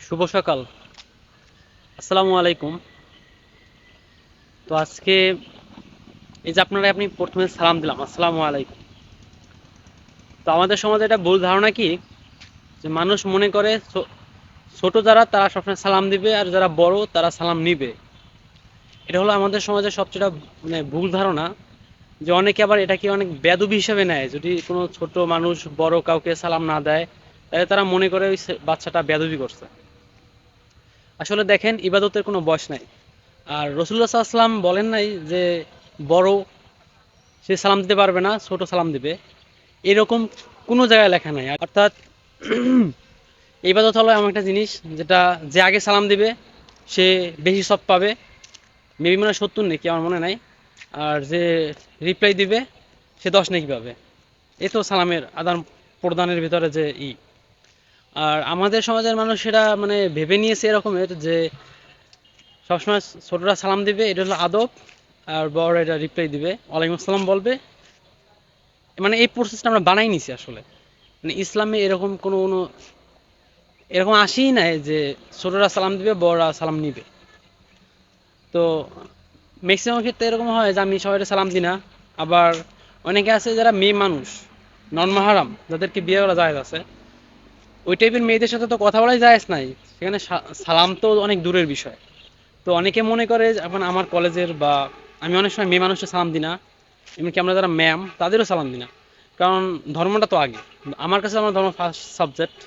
শুভ সকাল। আসসালামু আলাইকুম। তো আজকে এই যে আপনারা আপনি প্রথমে সালাম দিলাম, আসসালামু আলাইকুম। তো আমাদের সমাজে একটা ভুল ধারণা কি? যে মানুষ মনে করে ছোট যারা, তারা সবসময় সালাম দিবে, আর যারা বড়, তারা সালাম নিবে। এটা হলো আমাদের সমাজের সবচেয়ে মানে ভুল ধারণা। যে অনেকে আবার এটাকে অনেক বেদবি হিসেবে নেয়। যদি কোনো ছোট মানুষ, বড় কাউকে সালাম না দেয়, তাহলে তারা মনে করে ওই বাচ্চাটা বেদবি করছে। আসলে দেখেন, ইবাদতের কোনো বয়স নাই। আর রসুল্লাহ সাল্লাম বলেন নাই যে, বড় সে সালাম দিতে পারবে না, ছোট সালাম দিবে। এরকম কোনো জায়গায় লেখা নাই। অর্থাৎ ইবাদত হলো এমন একটা জিনিস যেটা যে আগে সালাম দিবে, সে বেশি সব পাবে। মেবি মনে হয় সত্তর নাকি, আমার মনে নাই। আর যে রিপ্লাই দিবে, সে দশ নাকি পাবে। এ তো সালামের আদান প্রদানের ভিতরে যে ই। আর আমাদের সমাজের মানুষ সেটা মানে ভেবে নিয়েছে এরকমের যে সবসময় ছোটরা সালাম দিবে, এটা হলো আদব, আর বড় এটা রিপ্লাই দিবে। ওয়ালাইকুম আসসালাম বলবে। মানে এই প্রসেসটা আমরা বানাই নিছি আসলে। মানে ইসলামে এরকম কোনো কোনো এরকম আসেই নাই যে ছোটরা সালাম দিবে, বড়রা সালাম নিবে। তো ম্যাক্সিমাম ক্ষেত্রে এরকম হয় যে আমি সবাই সালাম দিই না। আবার অনেকে আছে যারা মেয়ে মানুষ নন মাহারাম যাদেরকে বিয়ে করা যায় আছে। ওই টাইপের মেয়েদের সাথে তো কথা বলাই যায় নাই। সেখানে সালাম তো অনেক দূরের বিষয়। তো অনেকে মনে করে এখন আমার কলেজের বা আমি অনেক সময় মেয়ে মানুষকে সালাম দিই না, এমনকি আমরা যারা ম্যাম তাদেরও সালাম দিই না। কারণ ধর্মটা তো আগে। আমার কাছে আমার ধর্ম ফার্স্ট সাবজেক্ট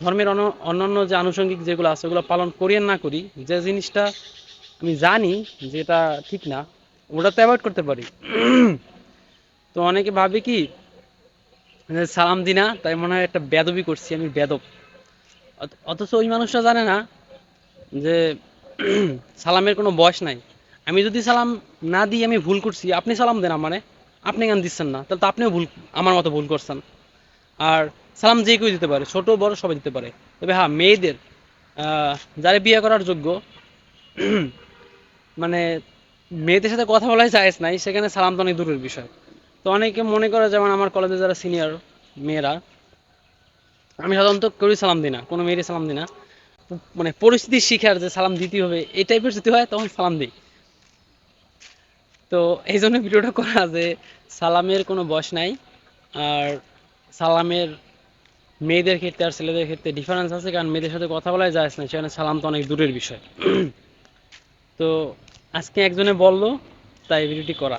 ধর্মের অন্য, অন্যান্য যে আনুষঙ্গিক যেগুলো আছে, ওগুলো পালন করি আর না করি, যে জিনিসটা আমি জানি যে এটা ঠিক না ওটা তো অ্যাভয়েড করতে পারি। তো অনেকে ভাবে কি সালাম দিই না তাই মনে হয় একটা বেদবি করছি আমি, বেদব। অথচ ওই মানুষটা জানে না যে সালামের কোনো বয়স নাই। আমি যদি সালাম না দিই, আমি ভুল করছি। আপনি সালাম দেন মানে আপনি কেন দিচ্ছেন না। তাহলে তো আপনিও ভুল, আমার মতো ভুল করছেন। আর সালাম যে কেউ দিতে পারে, ছোট, বড়, সবাই দিতে পারে। তবে হ্যাঁ মেয়েদের যারা বিয়ে করার যোগ্য মানে মেয়েদের সাথে কথা বলাই যায় নাই, সেখানে সালাম তো অনেক দূরের বিষয়। তো অনেকে মনে করে যেমন আমার কলেজে যারা সিনিয়র মেয়েরা, আমি সাধারণত কেউই সালাম দিই না কোনো মেয়েরই সালাম দিই না মানে পরিস্থিতি শিখার যে সালাম দিতে হবে, এই টাইপের যদি হয় তখন সালাম দিই। তো এই জন্য ভিডিওটা করা যে সালামের কোনো বয়স নাই, আর সালামের মেয়েদের ক্ষেত্রে আর ছেলেদের ক্ষেত্রে ডিফারেন্স আছে, কারণ মেয়েদের সাথে কথা বলাই যায় না, সেখানে সালাম তো অনেক দূরের বিষয়। তো আজকে একজনে বলল, তাই ভিডিওটি করা।